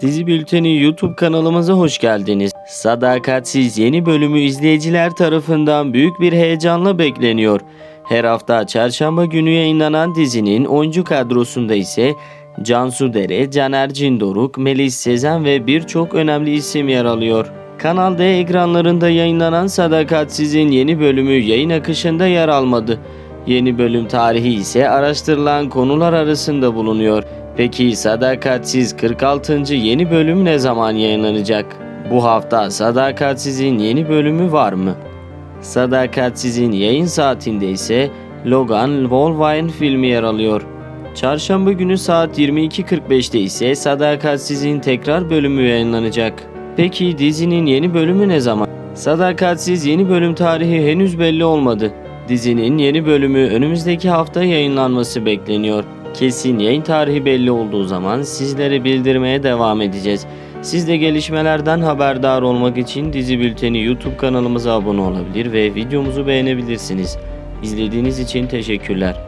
Dizi Bülteni YouTube kanalımıza hoş geldiniz. Sadakatsiz yeni bölümü izleyiciler tarafından büyük bir heyecanla bekleniyor. Her hafta çarşamba günü yayınlanan dizinin oyuncu kadrosunda ise Cansu Dere, Caner Cindoruk, Melis Sezen ve birçok önemli isim yer alıyor. Kanal D ekranlarında yayınlanan Sadakatsiz'in yeni bölümü yayın akışında yer almadı. Yeni bölüm tarihi ise araştırılan konular arasında bulunuyor. Peki Sadakatsiz 46. yeni bölüm ne zaman yayınlanacak? Bu hafta Sadakatsiz'in yeni bölümü var mı? Sadakatsiz'in yayın saatinde ise Logan Wolverine filmi yer alıyor. Çarşamba günü saat 22.45'te ise Sadakatsiz'in tekrar bölümü yayınlanacak. Peki dizinin yeni bölümü ne zaman? Sadakatsiz yeni bölüm tarihi henüz belli olmadı. Dizinin yeni bölümü önümüzdeki hafta yayınlanması bekleniyor. Kesin yayın tarihi belli olduğu zaman sizlere bildirmeye devam edeceğiz. Siz de gelişmelerden haberdar olmak için Dizi Bülteni YouTube kanalımıza abone olabilir ve videomuzu beğenebilirsiniz. İzlediğiniz için teşekkürler.